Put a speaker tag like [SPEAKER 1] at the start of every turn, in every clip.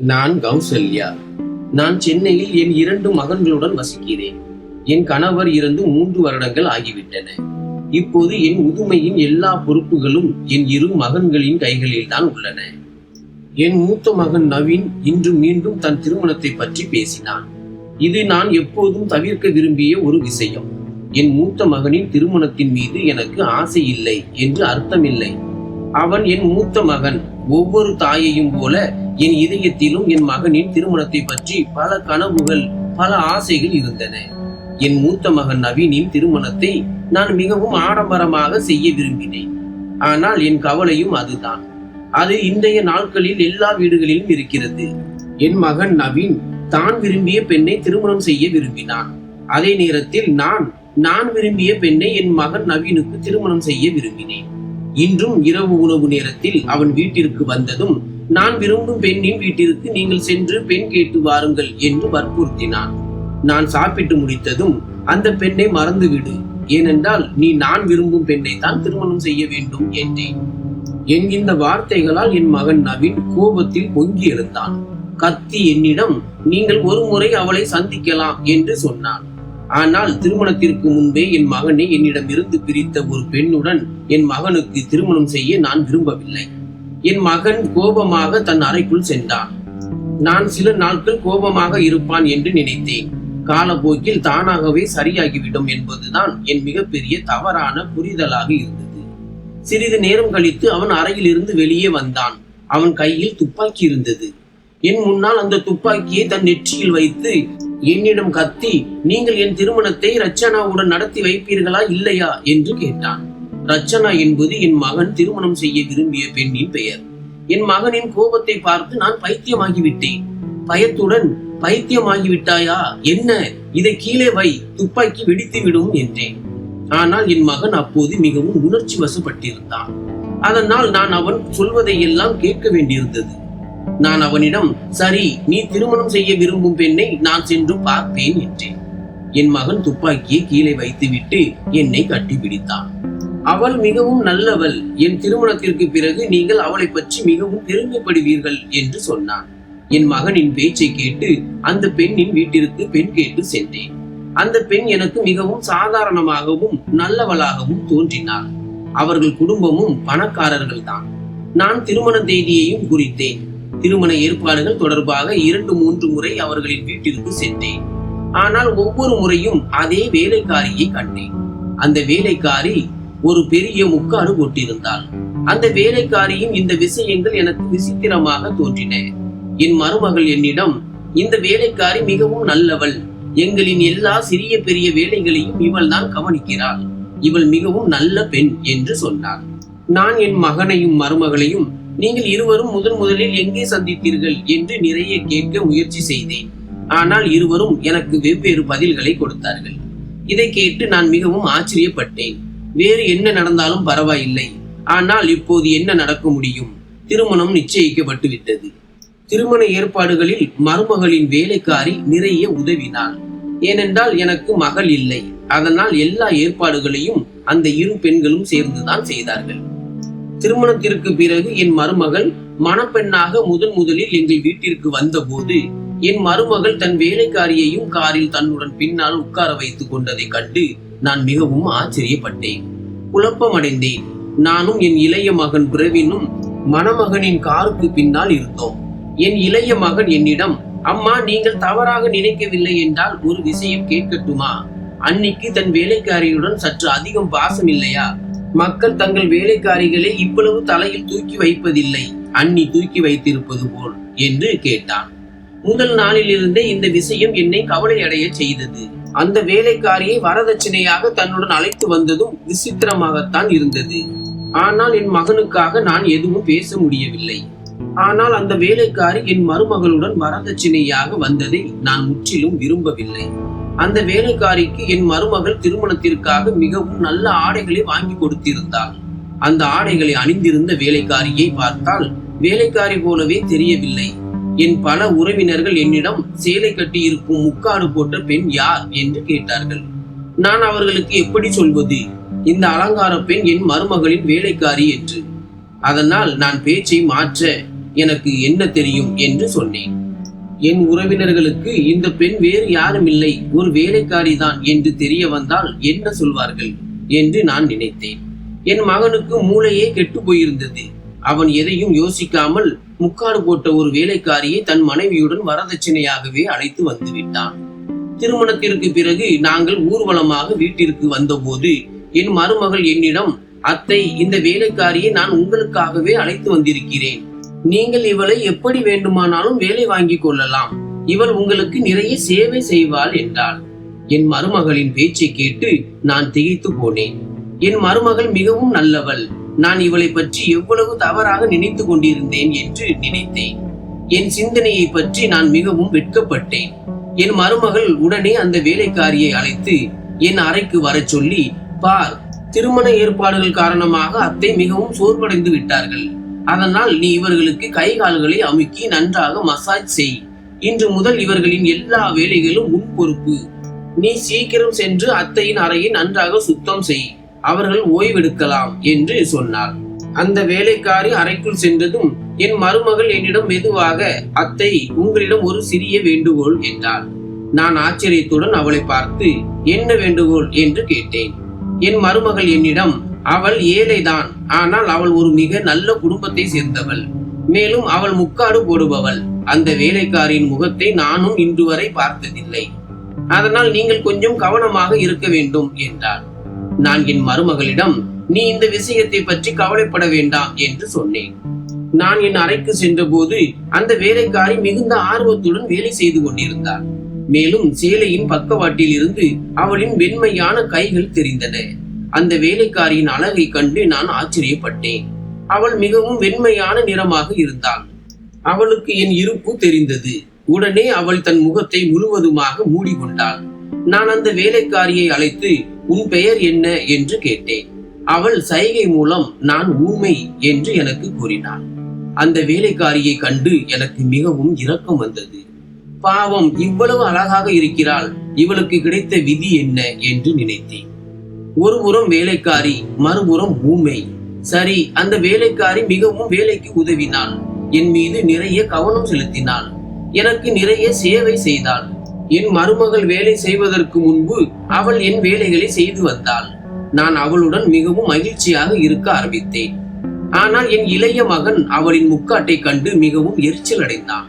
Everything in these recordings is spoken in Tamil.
[SPEAKER 1] நான் கௌசல்யா. நான் சென்னையில் என் இரண்டு மகன்களுடன் வசிக்கிறேன். என் கணவர் இறந்து மூன்று வருடங்கள் ஆகிவிட்டன. இப்போது என் முதுமையின் எல்லா பொறுப்புகளும் என் இரு மகன்களின் கைகளில் தான் உள்ளன. என் மூத்த மகன் நவீன் இன்று மீண்டும் தன் திருமணத்தை பற்றி பேசினான். இது நான் எப்போதும் தவிர்க்க விரும்பிய ஒரு விஷயம். என் மூத்த மகனின் திருமணத்தின் மீது எனக்கு ஆசை இல்லை என்று அர்த்தமில்லை. அவன் என் மூத்த மகன். ஒவ்வொரு தாயையும் போல என் இதயத்திலும் என் மகனின் திருமணத்தை பற்றி பல கனவுகள் பல ஆசைகள் இருந்தன. என் மூத்த மகன் நவீனின் திருமணத்தை நான் மிகவும் ஆடம்பரமாக செய்ய விரும்பினேன். ஆனால் என் கவலையும் அதுதான். அது இன்றைய நாட்களில் எல்லா வீடுகளிலும் இருக்கிறது. என் மகன் நவீன் தான் விரும்பிய பெண்ணை திருமணம் செய்ய விரும்பினான். அதே நேரத்தில் நான் நான் விரும்பிய பெண்ணை என் மகன் நவீனுக்கு திருமணம் செய்ய விரும்பினேன். இன்றும் இரவு உணவு நேரத்தில் அவன் வீட்டிற்கு வந்ததும் நான் விரும்பும் பெண்ணின் வீட்டிற்கு நீங்கள் சென்று பெண் கேட்டு வாருங்கள் என்று வற்புறுத்தினான். நான் சாப்பிட்டு முடித்ததும் அந்த பெண்ணை மறந்துவிடு. ஏனென்றால் நீ நான் விரும்பும் பெண்ணை தான் திருமணம் செய்ய வேண்டும் என்றேன். என் இந்த வார்த்தைகளால் என் மகன் நவீன் கோபத்தில் பொங்கி எழுந்தான். கத்தி என்னிடம் நீங்கள் ஒரு முறை அவளை சந்திக்கலாம் என்று சொன்னான். ஆனால் திருமணத்திற்கு முன்பே என் மகனை என்னிடமிருந்து பிரித்த ஒரு பெண்ணுடன் என் மகனுக்கு திருமணம் செய்ய நான் விரும்பவில்லை. என் மகன் கோபமாக தன் அறைக்குள் சென்றான். நான் சில நாட்கள் கோபமாக இருப்பான் என்று நினைத்தேன். காலப்போக்கில் தானாகவே சரியாகிவிடும் என்பதுதான் என் மிகப்பெரிய தவறான புரிதலாக இருந்தது. சிறிது நேரம் கழித்து அவன் அறையிலிருந்து வெளியே வந்தான். அவன் கையில் துப்பாக்கி இருந்தது. என் முன்னால் அந்த துப்பாக்கியை தன் நெற்றியில் வைத்து என்னிடம் கத்தி நீங்கள் என் திருமணத்தை ரச்சனாவுடன் நடத்தி வைப்பீர்களா இல்லையா? என்று கேட்டான். ரச்சனா என்பது என் மகன் திருமணம் செய்ய விரும்பிய பெண்ணின் பெயர். என் மகனின் கோபத்தை பார்த்து நான் பைத்தியமாகிவிட்டேன். பயத்துடன் பைத்தியமாகிவிட்டாயா? என்ன? இதை கீழே வை துப்பாக்கி வெடித்து விடும் என்றேன். ஆனால் என் மகன் அப்போது மிகவும் உணர்ச்சி வசப்பட்டிருந்தான். அதனால் நான் அவன் சொல்வதை எல்லாம் கேட்க வேண்டியிருந்தது. நான் அவனிடம் சரி நீ திருமணம் செய்ய விரும்பும் பெண்ணை நான் சென்று பார்ப்பேன் என்றேன். என் மகன் துப்பாக்கியை கீழே வைத்துவிட்டு என்னை கட்டிப்பிடித்தான். அவள் மிகவும் நல்லவள். என் திருமணத்திற்கு பிறகு நீங்கள் அவளை பற்றி மிகவும் பெருமைப்படுவீர்கள் என்று சொன்னான். என் மகனின் பேச்சை கேட்டு அந்த பெண்ணின் வீட்டிற்கு பெண் கேட்டு சென்றேன். அந்த பெண் எனக்கு மிகவும் சாதாரணமாகவும் நல்லவளாகவும் தோன்றினாள். அவர்கள் குடும்பமும் பணக்காரர்கள் தான். நான் திருமண தேதியையும் குறித்தேன். திருமண ஏற்பாடுகள் தொடர்பாக இரண்டு மூன்று முறை அவர்களின் வீட்டிற்கு சென்றேன். ஆனால் ஒவ்வொரு முறையும் அதே வேலைக்காரியை கண்டேன். அந்த வேலைக்காரி ஒரு பெரிய முக்காடு போட்டிருந்தாள் அந்த வேலைக்காரியின் இந்த விஷயங்கள் எனக்கு விசித்திரமாக தோன்றின. என் மருமகள் என்னிடம் இந்த வேலைக்காரி மிகவும் நல்லவள். எங்களின் எல்லா சிறிய பெரிய வேலைகளையும் இவள் தான் கவனிக்கிறாள். இவள் மிகவும் நல்ல பெண் என்று சொன்னாள். நான் என் மகனையும் மருமகளையும் நீங்கள் இருவரும் முதன் முதலில் எங்கே சந்தித்தீர்கள்? என்று நிறைய கேட்க முயற்சி செய்தேன். ஆனால் இருவரும் எனக்கு வெவ்வேறு பதில்களை கொடுத்தார்கள். இதை கேட்டு நான் மிகவும் ஆச்சரியப்பட்டேன். வேறு என்ன நடந்தாலும் பரவாயில்லை. ஆனால் இப்போது என்ன நடக்க முடியும்? திருமணம் நிச்சயிக்கப்பட்டு விட்டது திருமண ஏற்பாடுகளில் மருமகளின் வேலைக்காரி நிறைய உதவினாள். ஏனென்றால் எனக்கு மகள் இல்லை. அதனால் எல்லா ஏற்பாடுகளையும் அந்த இரு பெண்களும் சேர்ந்துதான் செய்தார்கள். திருமணத்திற்கு பிறகு என் மருமகள் மணப்பெண்ணாக முதன் முதலில் எங்கள் வீட்டிற்கு வந்தபோது என் மருமகள் தன் வேலைக்காரியையும் காரில் தன்னுடன் பின்னால் உட்கார வைத்துக் கொண்டதை கண்டு நான் மிகவும் ஆச்சரியப்பட்டேன். குழப்பமடைந்தேன். நானும் என் இளைய மகன் பிரவீனும் மணமகனின் காருக்கு பின்னால் இருந்தோம். என் இளைய மகன் என்னிடம் அம்மா நீங்கள் தவறாக நினைக்கவில்லை என்றால் ஒரு விஷயம் கேட்கட்டுமா? அன்னிக்கு தன் வேலைக்காரியுடன் சற்று அதிகம் பாசம் இல்லையா? மக்கள் தங்கள் வேலைக்காரிகளை இவ்வளவு தலையில் தூக்கி வைப்பதில்லை. அன்னி தூக்கி வைத்திருப்பது போல் என்று கேட்டான். முதல் நாளிலிருந்தே இந்த விஷயம் என்னை கவலை அடைய செய்தது. அந்த வேலைக்காரியை வரதட்சணையாக தன்னுடன் அழைத்து வந்ததும் விசித்திரமாகத்தான் இருந்தது. ஆனால் என் மகனுக்காக நான் எதுவும் பேச முடியவில்லை. ஆனால் அந்த வேலைக்காரி என் மருமகளுடன் வரதட்சணையாக வந்ததை நான் முற்றிலும் விரும்பவில்லை. அந்த வேலைக்காரிக்கு என் மருமகள் திருமணத்திற்காக மிகவும் நல்ல ஆடைகளை வாங்கி கொடுத்திருந்தாள். அந்த ஆடைகளை அணிந்திருந்த வேலைக்காரியை பார்த்தால் வேலைக்காரி போலவே தெரியவில்லை. என் பல உறவினர்கள் என்னிடம் சேலை கட்டி இருக்கும் முக்காடு போட்ட பெண் யார் என்று கேட்டார்கள். நான் அவர்களுக்கு எப்படி சொல்வது? இந்த அலங்கார பெண் என் மருமகளின் வேலைக்காரி என்று. அதனால் நான் பேச்சை மாற்ற எனக்கு என்ன தெரியும் என்று சொன்னேன். என் உறவினர்களுக்கு இந்த பெண் வேறு யாரும் இல்லை ஒரு வேலைக்காரி தான் என்று தெரிய வந்தால் என்ன சொல்வார்கள் என்று நான் நினைத்தேன். என் மகனுக்கு மூளையே கெட்டு போயிருந்தது. அவன் எதையும் யோசிக்காமல் முக்காடு போட்ட ஒரு வேலைக்காரியை தன் மனைவியுடன் வரதட்சணையாகவே அழைத்து வந்து விட்டான் திருமணத்திற்கு பிறகு நாங்கள் ஊர்வலமாக வீட்டிற்கு வந்தபோது என் மருமகள் என்னிடம் அத்தை இந்த வேலைக்காரியை நான் உங்களுக்காகவே அழைத்து வந்திருக்கிறேன். நீங்கள் இவளை எப்படி வேண்டுமானாலும் வேலை வாங்கிக் கொள்ளலாம். இவள் உங்களுக்கு நிறைய சேவை செய்வாள் என்றாள். என் மருமகளின் பேச்சை கேட்டு நான் திகைத்து போனேன். என் மருமகள் மிகவும் நல்லவள். நான் இவளை பற்றி எவ்வளவு தவறாக நினைத்து கொண்டிருந்தேன் என்று நினைத்தேன். என் சிந்தனையை பற்றி நான் மிகவும் வெட்கப்பட்டேன். என் மருமகள் உடனே அந்த வேலைக்காரியை அழைத்து என் அறைக்கு வரச் சொல்லி பார் திருமண ஏற்பாடுகள் காரணமாக அத்தை மிகவும் சோர்வடைந்து விட்டார்கள். அதனால் நீ இவர்களுக்கு கை கால்களை அமுக்கி நன்றாக மசாஜ் செய். இன்று முதல் இவர்களின் எல்லா வேலைகளும் உன் பொறுப்பு. நீ சீக்கிரம் சென்று அத்தையின் அறையை நன்றாக சுத்தம் செய். அவர்கள் ஓய்வெடுக்கலாம் என்று சொன்னார். அந்த வேலைக்காரி அறைக்குள் சென்றதும் என் மருமகள் என்னிடம் மெதுவாக அத்தை உங்களிடம் ஒரு சிறிய வேண்டுகோள் என்றாள். நான் ஆச்சரியத்துடன் அவளை பார்த்து என்ன வேண்டுகோள்? என்று கேட்டேன். என் மருமகள் என்னிடம் அவள் ஏழைதான் ஆனால் அவள் ஒரு மிக நல்ல குடும்பத்தை சேர்ந்தவள். மேலும் அவள் முக்காடு போடுபவள். அந்த வேலைக்காரியின் முகத்தை நானும் இன்று வரை பார்த்ததில்லை. அதனால் நீங்கள் கொஞ்சம் கவனமாக இருக்க வேண்டும் என்றாள். நான் என் மருமகளிடம் நீ இந்த விஷயத்தை பற்றி கவலைப்பட வேண்டாம் என்று சொன்னேன். நான் என் அறைக்கு சென்றபோது அந்த வேலைக்காரி மிகுந்த ஆர்வத்துடன் வேலை செய்து கொண்டிருந்தாள் மேலும் சேலையின் பக்கவாட்டில் இருந்து அவளின் வெண்மையான கைகள் தெரிந்தன. அந்த வேலைக்காரியின் அழகை கண்டு நான் ஆச்சரியப்பட்டேன். அவள் மிகவும் வெண்மையான நிறமாக இருந்தாள். அவளுக்கு என் இருப்பு தெரிந்தது. உடனே அவள் தன் முகத்தை முழுவதுமாக மூடிக்கொண்டாள். நான் அந்த வேலைக்காரியை அழைத்து உன் பெயர் என்ன? என்று கேட்டேன். அவள் சைகை மூலம் நான் ஊமை என்று எனக்கு கூறினாள். அந்த வேலைக்காரியை கண்டு எனக்கு மிகவும் இரக்கம் வந்தது. பாவம் இவ்வளவு அழகாக இருக்கிறாள். இவளுக்கு கிடைத்த விதி என்ன? என்று நினைத்தேன். ஒருபுறம் வேலைக்காரி மறுபுறம் ஊமை. சரி அந்த வேலைக்காரி மிகவும் வேலைக்கு உதவினாள். என் மீது நிறைய கவனம் செலுத்தினாள். எனக்கு நிறைய சேவை செய்தாள். என் மருமகள் வேலை செய்வதற்கு முன்பு அவள் என் வேலைகளை செய்து வந்தாள். நான் அவளுடன் மிகவும் மகிழ்ச்சியாக இருக்க ஆரம்பித்தேன். ஆனால் என் இளைய மகன் அவளின் முக்காட்டை கண்டு மிகவும் எரிச்சல் அடைந்தான்.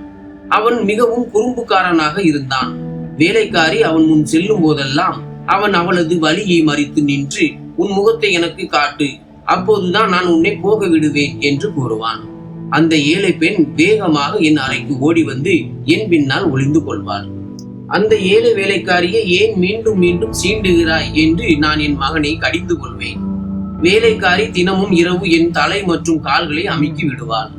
[SPEAKER 1] அவன் மிகவும் குறும்புக்காரனாக இருந்தான். வேலைக்காரி அவன் முன் செல்லும் போதெல்லாம் அவன் அவளது வழியை மறித்து நின்று உன் முகத்தை எனக்கு காட்டு. அப்போதுதான் நான் உன்னை போக விடுவேன் என்று கூறுவான். அந்த ஏழை பெண் வேகமாக என் அறைக்கு ஓடி வந்து என் பின்னால் ஒளிந்து கொள்வாள். அந்த ஏழை வேலைக்காரியை ஏன் மீண்டும் மீண்டும் சீண்டுகிறாய் என்று நான் என் மகனை கடிந்து கொள்வேன். வேலைக்காரி தினமும் இரவு என் தலை மற்றும் கால்களை அமுக்கி விடுவாள்.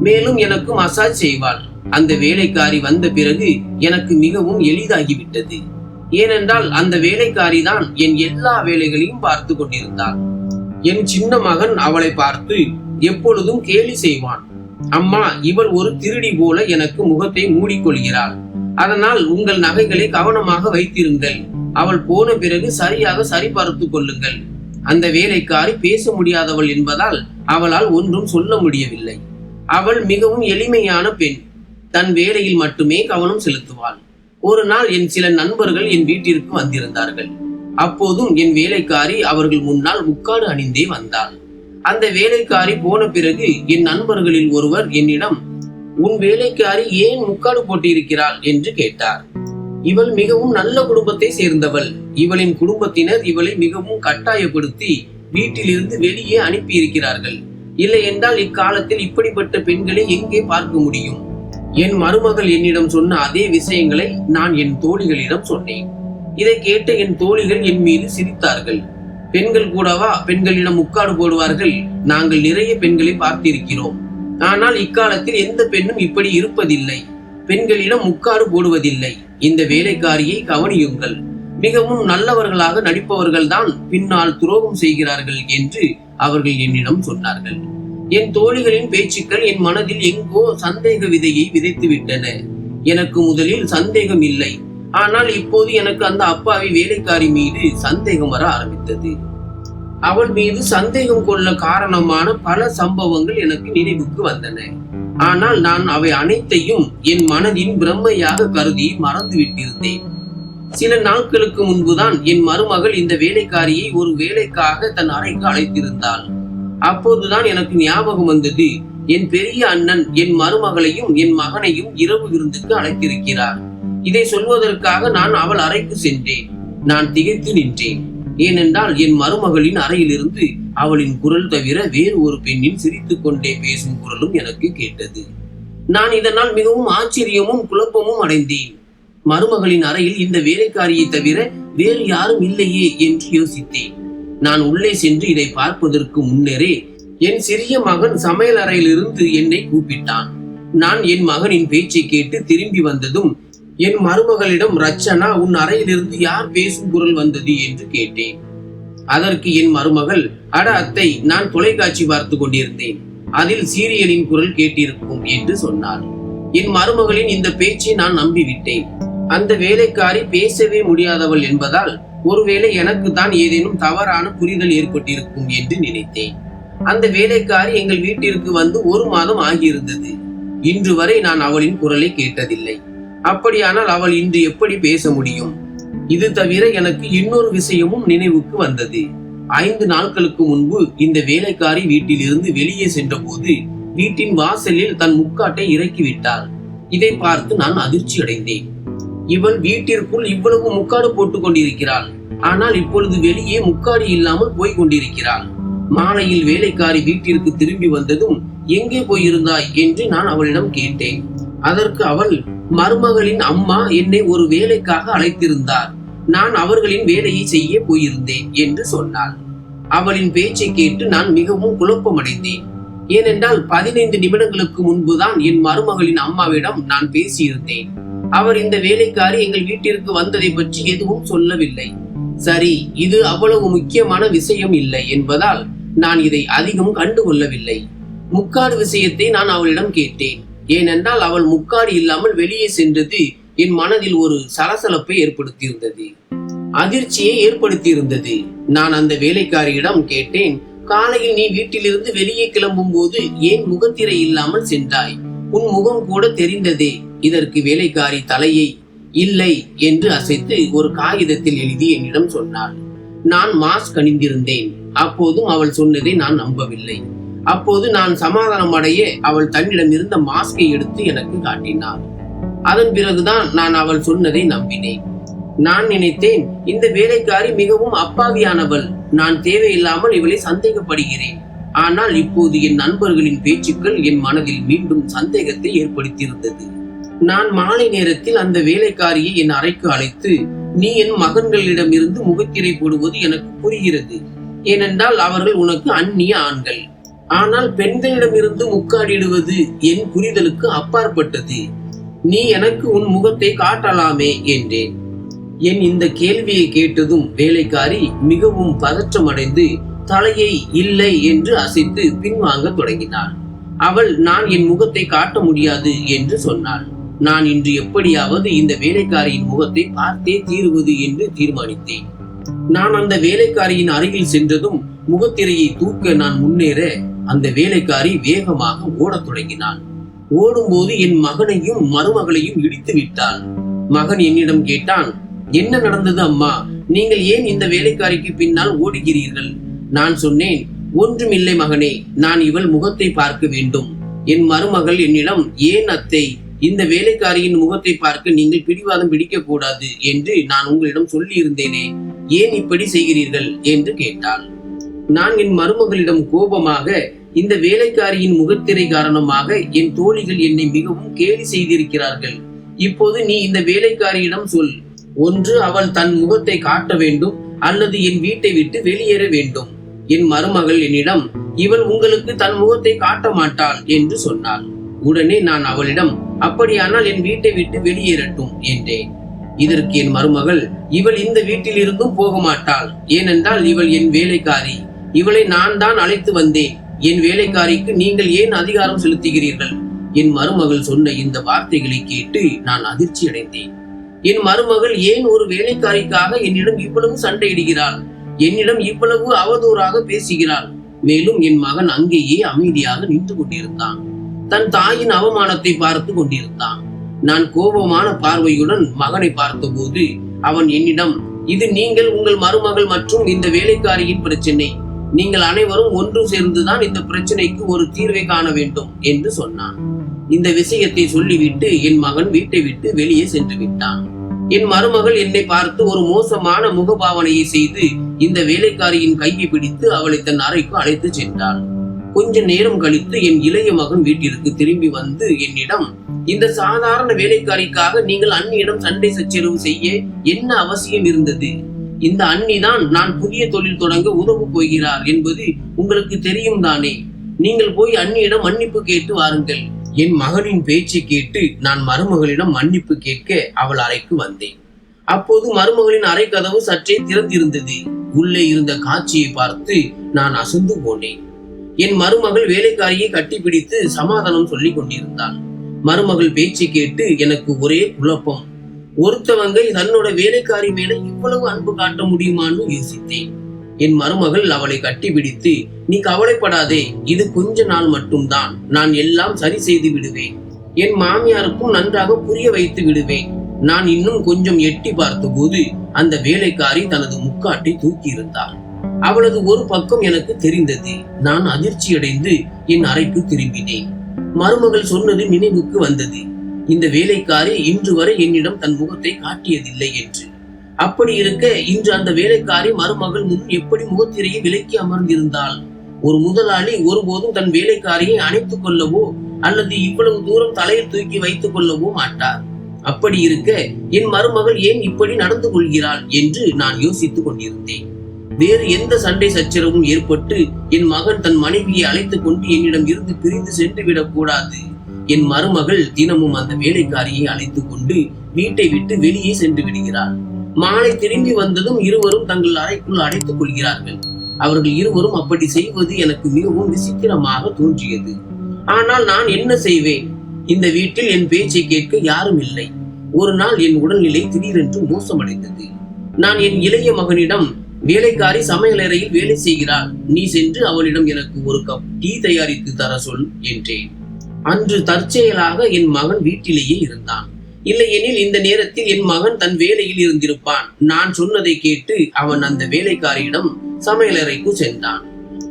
[SPEAKER 1] மேலும் எனக்கு மசாஜ் செய்வாள். அந்த வேலைக்காரி வந்த பிறகு எனக்கு மிகவும் எளிதாகிவிட்டது. ஏனென்றால் அந்த வேலைக்காரி தான் என் எல்லா வேலைகளையும் பார்த்து கொண்டிருந்தாள். என் சின்ன மகன் அவளை பார்த்து எப்பொழுதும் கேலி செய்வான். அம்மா இவள் ஒரு திருடி போல எனக்கு முகத்தை மூடிக்கொள்கிறாள். அதனால் உங்கள் நகைகளை கவனமாக வைத்திருங்கள். அவள் போன பிறகு சரியாக சரிபார்த்து கொள்ளுங்கள். அந்த வேலைக்காரி பேச முடியாதவள் என்பதால் அவளால் ஒன்றும் சொல்ல முடியவில்லை. அவள் மிகவும் எளிமையான பெண். தன் வேலையில் மட்டுமே கவனம் செலுத்துவாள். ஒரு நாள் என் சில நண்பர்கள் என் வீட்டிற்கு வந்திருந்தார்கள். அப்போதும் என் வேலைக்காரி அவர்கள் முன்னால் முக்காடு அணிந்தே வந்தாள். அந்த வேலைக்காரி போன பிறகு என் நண்பர்களில் ஒருவர் என்னிடம் உன் வேலைக்காரி ஏன் முக்காடு போட்டிருக்கிறாள் என்று கேட்டார். இவள் மிகவும் நல்ல குடும்பத்தை சேர்ந்தவள். இவளின் குடும்பத்தினர் இவளை மிகவும் கட்டாயப்படுத்தி வீட்டிலிருந்து வெளியே அனுப்பியிருக்கிறார்கள். இல்லை என்றால் இக்காலத்தில் இப்படிப்பட்ட பெண்களை எங்கே பார்க்க முடியும்? என் மருமகள் என்னிடம் சொன்ன அதே விஷயங்களை நான் என் தோழிகளிடம் சொன்னேன். இதை கேட்ட என் தோழிகள் என் மீது சிரித்தார்கள். பெண்கள் கூடவா? பெண்களிடம் முக்காடு போடுவார்கள். நாங்கள் நிறைய பெண்களை பார்த்திருக்கிறோம். ஆனால் இக்காலத்தில் எந்த பெண்ணும் இப்படி இருப்பதில்லை. பெண்களிடம் முக்காடு போடுவதில்லை. இந்த வேலைக்காரியை கவனியுங்கள். மிகவும் நல்லவர்களாக நடிப்பவர்கள்தான் பின்னால் துரோகம் செய்கிறார்கள் என்று அவர்கள் என்னிடம் சொன்னார்கள். என் தோழிகளின் பேச்சுக்கள் என் மனதில் எங்கோ சந்தேக விதையை விதைத்து விட்டன எனக்கு முதலில் சந்தேகம் இல்லை ஆனால் இப்போது எனக்கு அந்த அப்பாவி வேலைக்காரி மீது சந்தேகம் வர ஆரம்பித்தது. அவள் மீது சந்தேகம் கொள்ள காரணமான பல சம்பவங்கள் எனக்கு நினைவுக்கு வந்தன. ஆனால் நான் அவை அனைத்தையும் என் மனதின் பிரம்மையாக கருதி மறந்து விட்டிருந்தேன் சில நாட்களுக்கு முன்புதான் என் மருமகள் இந்த வேலைக்காரியை ஒரு வேலைக்காக தன் அறைக்கு அழைத்திருந்தாள். அப்போதுதான் எனக்கு ஞாபகம் வந்தது என் பெரிய அண்ணன் என் மருமகளையும் என் மகனையும் இரவு விருந்துக்கு அழைத்திருக்கிறார். இதை சொல்வதற்காக நான் அவள் அறைக்கு சென்றேன். நான் திகைத்து நின்றேன். ஏனென்றால் என் மருமகளின் அறையிலிருந்து அவளின் குரல் தவிர வேறு ஒரு பெண்ணின் சிரித்து கொண்டே பேசும் குரலும் எனக்கு கேட்டது. நான் இதனால் மிகவும் ஆச்சரியமும் குழப்பமும் அடைந்தேன். மருமகளின் அறையில் இந்த வேலைக்காரியை தவிர வேறு யாரும் இல்லையே என்று யோசித்தேன். நான் உள்ளே சென்று இதை பார்ப்பதற்கு முன்னரே என் சிறிய மகன் சமையல் அறையிலிருந்து என்னை கூப்பிட்டான். நான் என் மகனின் பேச்சை கேட்டு திரும்பி வந்ததும் என் மருமகளிடம் ரச்சனா உன் அறையிலிருந்து யார் பேசும் குரல் வந்தது என்று கேட்டேன். அதற்கு என் மருமகள் அட அத்தை நான் தொலைக்காட்சி பார்த்து கொண்டிருந்தேன். அதில் சீரியலின் குரல் கேட்டிருக்கும் என்று சொன்னார் என் மருமகளின் இந்த பேச்சை நான் நம்பிவிட்டேன். அந்த வேலைக்காரி பேசவே முடியாதவள் என்பதால் ஒருவேளை எனக்கு தான் ஏதேனும் தவறான புரிதல் ஏற்பட்டிருக்கும் என்று நினைத்தேன். அந்த வேலைக்காரி எங்கள் வீட்டிற்கு வந்து ஒரு மாதம் ஆகியிருந்தது. இன்று வரை நான் அவளின் குரலை கேட்டதில்லை. அப்படியானால் அவள் இன்று எப்படி பேச முடியும்? இது தவிர எனக்கு இன்னொரு விஷயமும் நினைவுக்கு வந்தது. ஐந்து நாட்களுக்கு முன்பு இந்த வேலைக்காரி வீட்டிலிருந்து வெளியே சென்றபோது வீட்டின் வாசலில் தன் முக்காட்டை இறக்கிவிட்டாள். இதை பார்த்து நான் அதிர்ச்சி அடைந்தேன் இவள் வீட்டிற்குள் இவ்வளவு முக்காடு போட்டுக் கொண்டிருக்கிறாள். ஆனால் இப்பொழுது வெளியே முக்காடு இல்லாமல் போய் கொண்டிருக்கிறாள். மாலையில் வேலைக்காரி வீட்டிற்கு திரும்பி வந்ததும் எங்கே போயிருந்தாய்? என்று நான் அவளிடம் கேட்டேன். அதற்கு அவள் மருமகளின் அம்மா என்னை ஒரு வேலைக்காக அழைத்திருந்தார். நான் அவர்களின் வேலையை செய்ய போயிருந்தேன் என்று சொன்னாள். அவளின் பேச்சை கேட்டு நான் மிகவும் குழப்பமடைந்தேன். ஏனென்றால் பதினைந்து நிமிடங்களுக்கு முன்புதான் என் மருமகளின் அம்மாவிடம் நான் பேசியிருந்தேன். அவர் இந்த வேலைக்காரி எங்கள் வீட்டிற்கு வந்ததை பற்றி எதுவும் சொல்லவில்லை. சரி இது அவ்வளவு முக்கியமான விஷயம் இல்லை என்பதால் நான் இதை அதிகம் கண்டுகொள்ளவில்லை. முக்காடு விஷயத்தை நான் அவளிடம் கேட்டேன். ஏனென்றால் அவள் முக்காடு இல்லாமல் வெளியே சென்றது என் மனதில் ஒரு சலசலப்பை ஏற்படுத்தியிருந்தது. அதிர்ச்சியை ஏற்படுத்தியிருந்தது. நான் அந்த வேலைக்காரியிடம் கேட்டேன் காலையில் நீ வீட்டிலிருந்து வெளியே கிளம்பும் போது ஏன் முகத்திரை இல்லாமல் சென்றாய்? உன் முகம் கூட தெரிந்ததே. இதற்கு வேலைக்காரி தலையை இல்லை என்று அசைத்து ஒரு காகிதத்தில் எழுதி என்னிடம் சொன்னாள். நான் மாஸ்க் அணிந்திருந்தேன். அப்போதும் அவள் சொன்னதை நான் நம்பவில்லை. அப்போது நான் சமாதானம் அடைய அவள் தன்னிடம் இருந்த மாஸ்கை எடுத்து எனக்கு காட்டினாள். அதன் பிறகுதான் நான் அவள் சொன்னதை நம்பினேன். நான் நினைத்தேன் இந்த வேலைக்காரி மிகவும் அப்பாவியானவள். நான் தேவையில்லாமல் இவளை சந்தேகப்படுகிறேன். ஆனால் இப்போது என் நண்பர்களின் பேச்சுக்கள் என் மனதில் மீண்டும் சந்தேகத்தை ஏற்படுத்தியிருந்தது. நான் மாலை நேரத்தில் அந்த வேலைக்காரியை என் அறைக்கு அழைத்து நீ என் மகன்களிடமிருந்து முகத்திரை போடுவது எனக்கு புரிகிறது. ஏனென்றால் அவர்கள் உனக்கு அந்நிய ஆண்கள். ஆனால் பெண்களிடமிருந்து முக்காடிடுவது என் புரிதலுக்கு அப்பாற்பட்டது. நீ எனக்கு உன் முகத்தை காட்டலாமே என்றேன். என் இந்த கேள்வியை கேட்டதும் வேலைக்காரி மிகவும் பதற்றமடைந்து தலையை இல்லை என்று அசைத்து பின்வாங்க தொடங்கினாள். அவள் நான் என் முகத்தை காட்ட முடியாது என்று சொன்னாள். நான் இன்று எப்படியாவது இந்த வேலைக்காரியின் முகத்தை பார்த்தே தீருவது என்று தீர்மானித்தேன். நான் அந்த வேலைக்காரியின் அருகில் சென்றதும் முகத்திரையை தூக்க நான் முன்னேற அந்த வேலைக்காரி வேகமாக ஓடத் தொடங்கினாள். ஓடும்போது என் மகனையும் மருமகளையும் இடித்து விட்டாள். மகன் என்னிடம் கேட்டான் என்ன நடந்தது அம்மா? நீங்கள் ஏன் இந்த வேலைக்காரிக்கு பின்னால் ஓடுகிறீர்கள்? நான் சொன்னேன் ஒன்றுமில்லை மகனே நான் இவள் முகத்தை பார்க்க வேண்டும். என் மருமகள் என்னிடம் ஏன் அத்தை இந்த வேலைக்காரியின் முகத்தை பார்க்க நீங்கள் பிடிவாதம் பிடிக்க கூடாது என்று நான் உங்களிடம் சொல்லி இருந்தேனே ஏன் இப்படி செய்கிறீர்கள்? என்று கேட்டாள். நான் என் மருமகளிடம் கோபமாக இந்த வேலைக்காரியின் முகத்திரை காரணமாக என் தோழிகள் என்னை மிகவும் கேலி செய்திருக்கிறார்கள். இப்போது நீ இந்த வேலைக்காரியிடம் சொல். ஒன்று அவள் தன் முகத்தை காட்ட வேண்டும் அல்லது என் வீட்டை விட்டு வெளியேற வேண்டும். என் மருமகள் என்னிடம் இவள் உங்களுக்கு தன் முகத்தை காட்ட மாட்டாள் என்று சொன்னாள். உடனே நான் அவளிடம் அப்படியானால் என் வீட்டை விட்டு வெளியேறட்டும் என்றேன். இதற்கு என் மருமகள் இவள் இந்த வீட்டில் இருந்தும் போக மாட்டாள். ஏனென்றால் இவள் என் வேலைக்காரி. இவளை நான் தான் அழைத்து வந்தேன். என் வேலைக்காரிக்கு நீங்கள் ஏன் அதிகாரம் செலுத்துகிறீர்கள்? என் மருமகள் சொன்ன இந்த வார்த்தைகளை கேட்டு நான் அதிர்ச்சி அடைந்தேன். என் மருமகள் ஏன் ஒரு வேலைக்காரிக்காக என்னிடம் இவ்வளவு சண்டையிடுகிறாள்? என்னிடம் இவ்வளவு அவதூறாக பேசுகிறாள்? மேலும் என் மகன் அங்கேயே அமைதியாக நின்று கொண்டிருந்தான். தன் தாயின் அவமானத்தை பார்த்து கொண்டிருந்தான். நான் கோபமான பார்வையுடன் மகனை பார்த்தபோது அவன் என்னிடம் இது நீங்கள் உங்கள் மருமகள் மற்றும் இந்த வேலைக்காரியின் பிரச்சனை. நீங்கள் அனைவரும் ஒன்று சேர்ந்துதான் இந்த பிரச்சனைக்கு ஒரு தீர்வை காண வேண்டும் என்று சொன்னான். இந்த விஷயத்தை சொல்லிவிட்டு என் மகன் வீட்டை விட்டு வெளியே சென்று விட்டான். என் மருமகள் என்னை பார்த்து ஒரு மோசமான முகபாவனையை செய்து இந்த வேலைக்காரியின் கையை பிடித்து அவளை தன் அறைக்கு அழைத்து சென்றாள். கொஞ்ச நேரம் கழித்து என் இளைய மகன் வீட்டிற்கு திரும்பி வந்து என்னிடம் இந்த சாதாரண வேலைக்காரிக்காக நீங்கள் அன்னியிடம் சண்டை சச்சரவு செய்ய என்ன அவசியம் இருந்தது? இந்த அண்ணி தான் நான் புதிய தொழில் தொடங்க உதவு போகிறார் என்பது உங்களுக்கு தெரியும் தானே. நீங்கள் போய் அண்ணியிடம் மன்னிப்பு கேட்டு வாருங்கள். என் மகனின் பேச்சை கேட்டு நான் மருமகளிடம் மன்னிப்பு கேட்க அவள் அறைக்கு வந்தேன். அப்போது மருமகளின் அறை கதவு சற்றே திறந்திருந்தது. உள்ளே இருந்த காட்சியை பார்த்து நான் அசந்து போனேன். என் மருமகள் வேலைக்காரியை கட்டிப்பிடித்து சமாதானம் சொல்லிக் கொண்டிருந்தாள். மருமகள் பேச்சு கேட்டு எனக்கு ஒரே குழப்பம். ஒருத்தவங்க தன்னோட வேலைக்காரி மேல இவ்வளவு அன்பு காட்ட முடியுமான்னு யோசித்தேன். என் மருமகள் அவளை கட்டிப்பிடித்து நீ கவலைப்படாதே இது கொஞ்ச நாள் மட்டும்தான். நான் எல்லாம் சரி செய்து விடுவேன். என் மாமியாருக்கும் நன்றாக புரிய வைத்து விடுவேன். நான் இன்னும் கொஞ்சம் எட்டி பார்த்தபோது அந்த வேலைக்காரி தனது முக்காட்டை தூக்கி இருந்தாள் அவளது ஒரு பக்கம் எனக்கு தெரிந்தது. நான் அதிர்ச்சியடைந்து என் அறைக்கு திரும்பினேன். மருமகள் சொன்னது நினைவுக்கு வந்தது. இந்த வேலைக்காரி இன்று வரை என்னிடம் தன் முகத்தை காட்டியதில்லை என்று. அப்படி இருக்க இன்று அந்த வேலைக்காரி மருமகள் முன் எப்படி முகத்திரையை விலக்கி அமர்ந்திருந்தாள்? ஒரு முதலாளி ஒருபோதும் தன் வேலைக்காரியை அணைத்துக் கொள்ளவோ அல்லது இவ்வளவு தூரம் தலையில் தூக்கி வைத்துக் கொள்ளவோ மாட்டார். அப்படி இருக்க என் மருமகள் ஏன் இப்படி நடந்து கொள்கிறாள் என்று நான் யோசித்துக் கொண்டிருந்தேன். வேறு எந்த சண்டை சச்சரவும் ஏற்பட்டு என் மகன் தன் மனைவியை அழைத்துக் கொண்டு என்னிடம் இருந்து பிரிந்து சென்று விடக் கூடாது. என் மருமகள் தினமும் அந்த வேலைக்காரியை அழைத்துக் கொண்டு வீட்டை விட்டு வெளியே சென்று விடுகிறாள். மாலை திரும்பி வந்ததும் இருவரும் தங்கள் அறைக்குள் அடைத்துக் கொள்கிறார்கள். அவர்கள் இருவரும் அப்படி செய்வது எனக்கு மிகவும் விசித்திரமாக தோன்றியது. ஆனால் நான் என்ன செய்வேன்? இந்த வீட்டில் என் பேச்சை கேட்க யாரும் இல்லை. ஒரு நாள் என் உடல்நிலை திடீரென்று மோசமடைந்தது. நான் என் இளைய மகனிடம் வேலைக்காரி சமையலறையில் வேலை செய்கிறாள். நீ சென்று அவளிடம் எனக்கு ஒரு கப் டீ தயாரித்து தர சொல் என்றேன். அன்று தற்செயலாக என் மகன் வீட்டிலேயே இருந்தான். இல்லையெனில் இந்த நேரத்தில் என் மகன் தன் வேலையில் இருந்திருப்பான். நான் சொன்னதை கேட்டு அவன் அந்த வேலைக்காரியிடம் சமையலறைக்கு சென்றான்.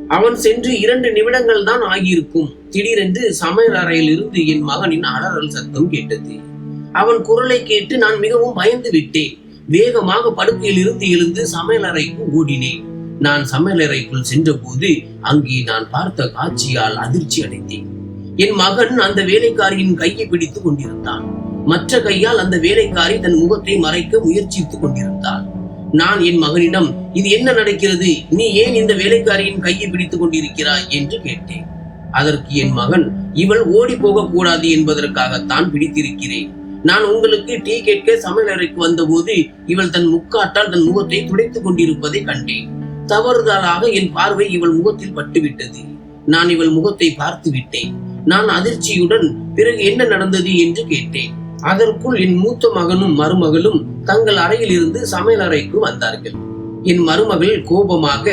[SPEAKER 1] அவன் சென்று இரண்டு நிமிடங்கள் தான் ஆகியிருக்கும். திடீரென்று சமையல் அறையில் இருந்து என் மகனின் அலறல் சத்தம் கேட்டது. அவன் குரலை கேட்டு நான் மிகவும் பயந்து விட்டேன். வேகமாக படுக்கையில் இருந்து எழுந்து சமையலறைக்கு ஓடினேன். நான் சமையலறைக்குள் சென்றபோது அங்கே நான் பார்த்த காட்சியால் அதிர்ச்சி அடைந்தேன். என் மகன் அந்த வேலைக்காரியின் கையை பிடித்துக் கொண்டிருந்தான். மற்ற கையால் அந்த வேலைக்காரி தன் முகத்தை மறைக்க முயற்சித்துக் கொண்டிருந்தாள். நான் என் மகனிடம் இது என்ன நடக்கிறது? நீ ஏன் இந்த வேலைக்காரியின் கையை பிடித்துக் கொண்டிருக்கிறாய்? என்று கேட்டேன். அதற்கு என் மகன் இவள் ஓடி போக கூடாது என்பதற்காகத்தான் பிடித்திருக்கிறேன். நான் உங்களுக்கு டீ கேட்க சமையலறைக்கு வந்தபோது இவள் தன் முக்காட்டால் தன் முகத்தை துடைத்துக் கொண்டிருப்பதை கண்டேன். தவறுதலாக என் பார்வை இவள் முகத்தில் பட்டுவிட்டது. நான் இவள் முகத்தை பார்த்து விட்டேன் நான் அதிர்ச்சியுடன் பிறகு என்ன நடந்தது என்று கேட்டேன். அதற்குள் என் மூத்த மகனும் மருமகளும் தங்கள் அறையில் இருந்து சமையல் அறைக்கு வந்தார்கள். என் மருமகள் கோபமாக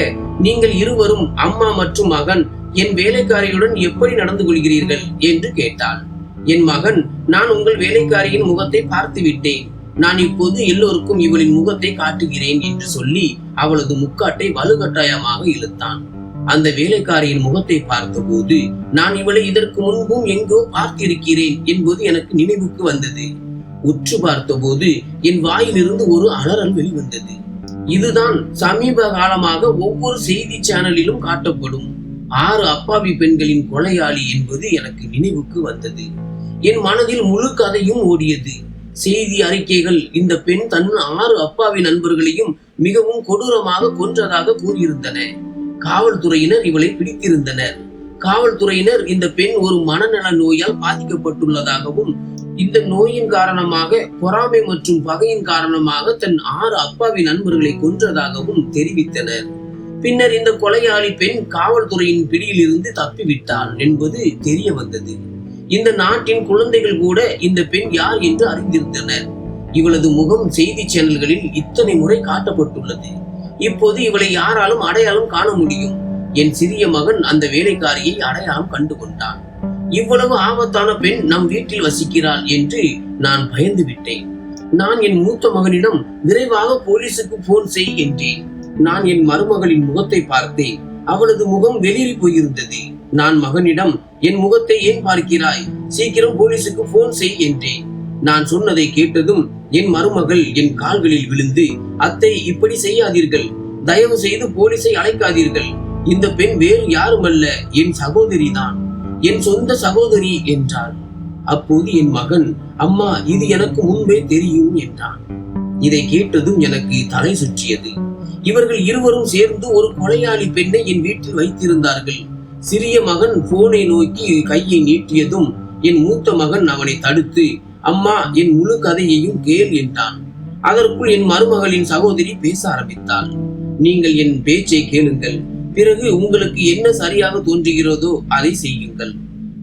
[SPEAKER 1] நீங்கள் இருவரும் அம்மா மற்றும் மகன் என் வேலைக்காரியுடன் எப்படி நடந்து கொள்கிறீர்கள்? என்று கேட்டாள். என் மகன் நான் உங்கள் வேலைக்காரியின் முகத்தை பார்த்து விட்டேன். நான் இப்போது எல்லோருக்கும் இவளின் முகத்தை காட்டுகிறேன் என்று சொல்லி அவளது முக்காட்டை வலுக்கட்டாயமாக இழுத்தான். அந்த வேலைக்காரியின் முகத்தை பார்த்தபோது நான் இவளை இதற்கு முன்பும் எங்கோ பார்த்திருக்கிறேன் என்பது எனக்கு நினைவுக்கு வந்தது. உற்று பார்த்தபோது என் வாயிலிருந்து ஒரு அலறல் வெளிவந்தது. இதுதான் சமீப காலமாக ஒவ்வொரு செய்தி சேனலிலும் காட்டப்படும். ஆறு அப்பாவி பெண்களின் கொலையாளி என்பது எனக்கு நினைவுக்கு வந்தது. என் மனதில் முழு கதையும் ஓடியது. செய்தி அறிக்கைகள் இந்த பெண் தன் ஆறு அப்பாவி நண்பர்களையும் மிகவும் கொடூரமாக கொன்றதாக கூறியிருந்தன. காவல்துறையினர் இவளை பிடித்திருந்தனர். காவல்துறையினர் இந்த பெண் ஒரு மனநல நோயால் பாதிக்கப்பட்டுள்ளதாகவும் இந்த நோயின் காரணமாக பொறாமை மற்றும் பகையின் காரணமாக தன் ஆறு அப்பாவி நண்பர்களை கொன்றதாகவும் தெரிவித்தனர். பின்னர் இந்த கொலையாளி பெண் காவல்துறையின் பிடியில் இருந்து தப்பிவிட்டாள் என்பது தெரிய வந்தது இந்த நாட்டின் குழந்தைகள் கூட இந்த பெண் யார் என்று அறிந்திருந்தனர். இவளது முகம் செய்தி சேனல்களில் இத்தனை முறை காட்டப்பட்டுள்ளது. இப்போது இவளை யாராலும் அடையாளம் காண முடியும். என் சிறிய மகன் அந்த வேலைக்காரியை அடையாளம் கண்டு கொண்டான். இவ்வளவு ஆபத்தான பெண் நம் வீட்டில் வசிக்கிறாள் என்று நான் பயந்து விட்டேன். நான் என் மூத்த மகனிடம் விரைவாக போலீசுக்கு போன் செய் என்றேன். நான் என் மருமகளின் முகத்தை பார்த்தேன். அவளது முகம் வெளிரி போயிருந்தது. நான் மகனிடம் என் முகத்தை ஏன் பார்க்கிறாய்? சீக்கிரம் போலீசுக்கு போன் செய் என்றேன். நான் சொன்னதை கேட்டதும் என் மருமகள் என் கால்களில் விழுந்து அத்தை இப்படி செய்யாதீர்கள். தயவு செய்து போலீஸை அழைக்காதீர்கள். இந்த பெண் வேறு யாருமல்ல. என் சகோதரி தான். என் சொந்த சகோதரி என்றாள். அப்போது என் மகன் அம்மா இது எனக்கு முன்பே தெரியும் என்றான். இதை கேட்டதும் எனக்கு தலை சுற்றியது. இவர்கள் இருவரும் சேர்ந்து ஒரு கொலையாளி பெண்ணை என் வீட்டில் வைத்திருந்தார்கள். சிறிய மகன் போனை நோக்கி கையை நீட்டியதும் என் மூத்த மகன் அவனை தடுத்து அம்மா என் முழு கதையையும் கேள் என்றான். அதற்குள் என் மருமகளின் சகோதரி பேச ஆரம்பித்தாள். நீங்கள் என் பேச்சை கேளுங்கள். பிறகு உங்களுக்கு என்ன சரியாக தோன்றுகிறதோ அதை செய்யுங்கள்.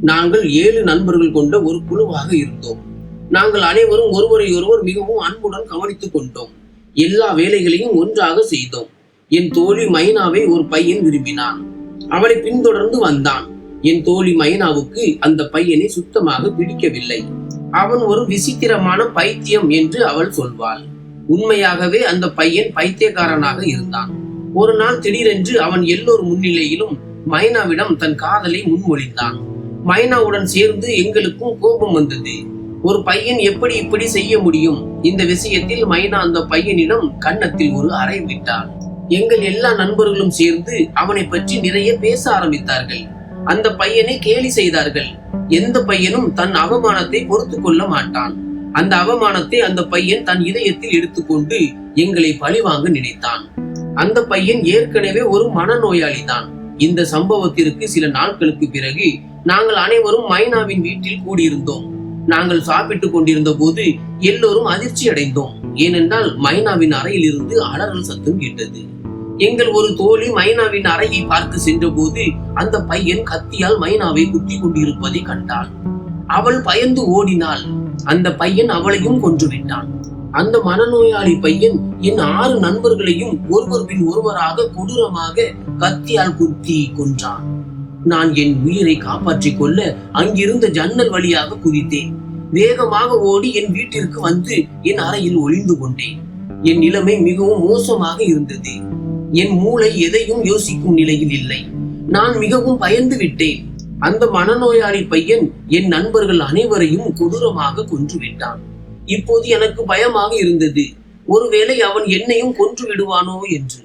[SPEAKER 1] நாங்கள் ஏழு நண்பர்கள் கொண்ட ஒரு குழுவாக இருந்தோம். நாங்கள் அனைவரும் ஒருவரை ஒருவர் மிகவும் அன்புடன் கவனித்துக் கொண்டோம். எல்லா வேலைகளையும் ஒன்றாக செய்தோம். என் தோழி மைனாவை ஒரு பையன் விரும்பினான். அவளை பின்தொடர்ந்து வந்தான். என் தோழி மைனாவுக்கு அந்த பையனை சுத்தமாக பிடிக்கவில்லை. அவன் ஒரு விசித்திரமான பைத்தியம் என்று அவள் சொல்வாள். உண்மையாகவே அந்த பையன் பைத்தியக்காரனாக இருந்தான். ஒரு நாள் திடீரென்று அவன் எல்லோர் முன்னிலையிலும் மைனாவிடம் தன் காதலை முன்மொழிந்தான். மைனாவுடன் சேர்ந்து எங்களுக்கும் கோபம் வந்தது. ஒரு பையன் எப்படி இப்படி செய்ய முடியும்? இந்த விஷயத்தில் மைனா அந்த பையனிடம் கன்னத்தில் ஒரு அறை விட்டாள். எங்கள் எல்லா நண்பர்களும் சேர்ந்து அவனை பற்றி நிறைய பேச ஆரம்பித்தார்கள். அந்த பையனை கேலி செய்தார்கள். எந்த பையனும் தன் அவமானத்தை பொறுத்து கொள்ள மாட்டான். அந்த அவமானத்தை அந்த பையன் தன் இதயத்தில் எடுத்துக்கொண்டு எங்களை பழிவாங்க நினைத்தான். அந்த பையன் ஏற்கனவே ஒரு மனநோயாளி தான் இந்த சம்பவத்திற்கு சில நாட்களுக்கு பிறகு நாங்கள் அனைவரும் மைனாவின் வீட்டில் கூடியிருந்தோம். நாங்கள் சாப்பிட்டுக் கொண்டிருந்த போது எல்லோரும் அதிர்ச்சி அடைந்தோம் ஏனென்றால் மைனாவின் அறையில் இருந்து அலறல் சத்தம் கேட்டது. எங்கள் ஒரு தோழி மைனாவின் அறையை பார்த்து சென்ற போது அந்த பையன் கத்தியால் மைனாவை குத்தி கொண்டிருப்பதை கண்டாள் அவள் பயந்து ஓடினாள். அந்த பையன் அவளையும் கொன்று விட்டான். அந்த மனநோயாளி பையன் என் ஆறு நண்பர்களையும் ஒருவர் பின் ஒருவராக கொடூரமாக கத்தியால் குத்தி கொன்றான். நான் என் உயிரை காப்பாற்றிக் கொள்ள அங்கிருந்த ஜன்னல் வழியாக குதித்தேன். வேகமாக ஓடி என் வீட்டிற்கு வந்து என் அறையில் ஒளிந்து கொண்டேன். என் நிலைமை மிகவும் மோசமாக இருந்தது. என் மூளை எதையும் யோசிக்கும் நிலையில் இல்லை. நான் மிகவும் பயந்து விட்டேன். அந்த மனநோயாளி பையன் என் நண்பர்கள் அனைவரையும் கொடூரமாக கொன்று விட்டான். இப்போது எனக்கு பயமாக இருந்தது. ஒருவேளை அவன் என்னையும் கொன்று விடுவானோ என்று.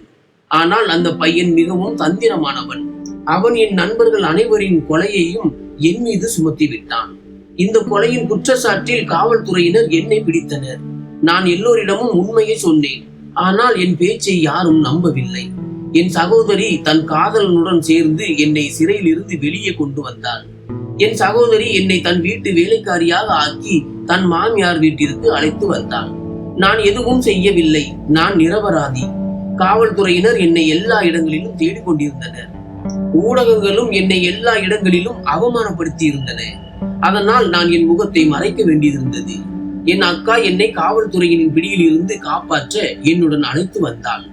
[SPEAKER 1] ஆனால் அந்த பையன் மிகவும் தந்திரமானவன். அவன் என் நண்பர்கள் அனைவரின் கொலையையும் என் மீது சுமத்தி விட்டான். இந்த கொலையின் குற்றச்சாட்டில் காவல்துறையினர் என்னை பிடித்தனர். நான் எல்லோரிடமும் உண்மையை சொன்னேன். ஆனால் என் பேச்சை யாரும் நம்பவில்லை. என் சகோதரி தன் காதலனுடன் சேர்ந்து என்னை சிறையில் இருந்து வெளியே கொண்டு வந்தாள். என் சகோதரி என்னை தன் வீட்டு வேலைக்காரியாக ஆக்கி தன் மாமியார் வீட்டிற்கு அழைத்து வந்தாள். நான் எதுவும் செய்யவில்லை. நான் நிரபராதி. காவல்துறையினர் என்னை எல்லா இடங்களிலும் தேடிக் கொண்டிருந்தனர் ஊடகங்களும் என்னை எல்லா இடங்களிலும் அவமானப்படுத்தி இருந்தன அதனால் நான் என் முகத்தை மறைக்க வேண்டியிருந்தது. என் அக்கா என்னை காவல்துறையின் பிடியில் இருந்து காப்பாற்ற என்னுடன் அழைத்து வந்தாள்.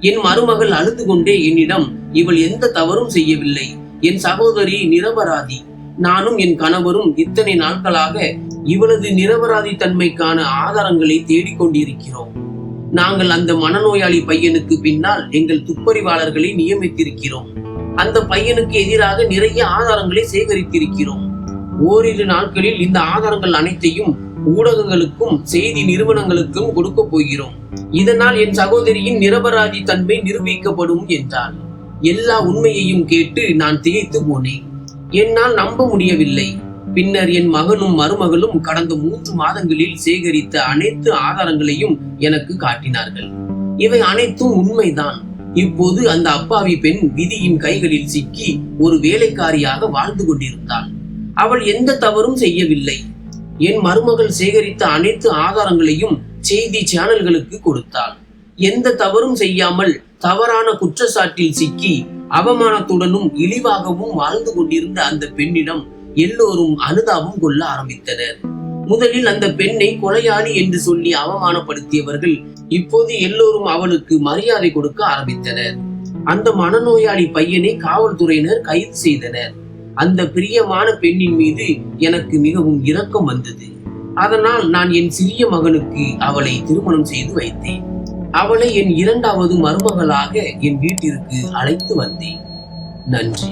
[SPEAKER 1] என் மருமகள் அழுது கொண்டே என்னிடம் இவள் எந்த தவறும் செய்யவில்லை. என் சகோதரி நிரபராதி. நானும் என் கணவரும் இத்தனை நாட்களாக இவளது நிரபராதி தன்மைக்கான ஆதாரங்களை தேடிக்கொண்டிருக்கிறோம். நாங்கள் அந்த மனநோயாளி பையனுக்கு பின்னால் எங்கள் துப்பறிவாளர்களை நியமித்திருக்கிறோம். அந்த பையனுக்கு எதிராக நிறைய ஆதாரங்களை சேகரித்திருக்கிறோம். ஓரிரு நாட்களில் இந்த ஆதாரங்கள் அனைத்தையும் ஊடகங்களுக்கும் செய்தி நிறுவனங்களுக்கும் கொடுக்க போகிறோம். இதனால் என் சகோதரியின் நிரபராதி தன்மை நிரூபிக்கப்படும் என்றாள். எல்லா உண்மையையும் கேட்டு நான் திகைத்து போனேன். என்னால் நம்ப முடியவில்லை. பின்னர் என் மகனும் மருமகளும் கடந்த மூன்று மாதங்களில் சேகரித்த அனைத்து ஆதாரங்களையும் எனக்கு காட்டினார்கள். இவை அனைத்தும் உண்மைதான். இப்போது அந்த அப்பாவி பெண் விதியின் கைகளில் சிக்கி ஒரு வேலைக்காரியாக வாழ்ந்து கொண்டிருந்தாள். அவள் எந்த தவறும் செய்யவில்லை. என் மருமகள் சேகரித்த அனைத்து ஆதாரங்களையும் செய்தி சேனல்களுக்கு கொடுத்தாள். எந்த தவறும் செய்யாமல் தவறான குற்றச்சாட்டில் சிக்கி அவமானத்துடனும் இழிவாகவும் வாழ்ந்து கொண்டிருந்த அந்த பெண்ணிடம் எல்லோரும் அனுதாபம் கொள்ள ஆரம்பித்தனர். முதலில் அந்த பெண்ணை கொலையாளி என்று சொல்லி அவமானப்படுத்தியவர்கள் இப்போது எல்லோரும் அவளுக்கு மரியாதை கொடுக்க ஆரம்பித்தனர். அந்த மனநோயாளி பையனை காவல்துறையினர் கைது செய்தனர். அந்த பிரியமான பெண்ணின் மீது எனக்கு மிகவும் இரக்கம் வந்தது. அதனால் நான் என் சிறிய மகனுக்கு அவளை திருமணம் செய்து வைத்தேன். அவளை என் இரண்டாவது மருமகளாக என் வீட்டிற்கு அழைத்து வந்தேன். நன்றி.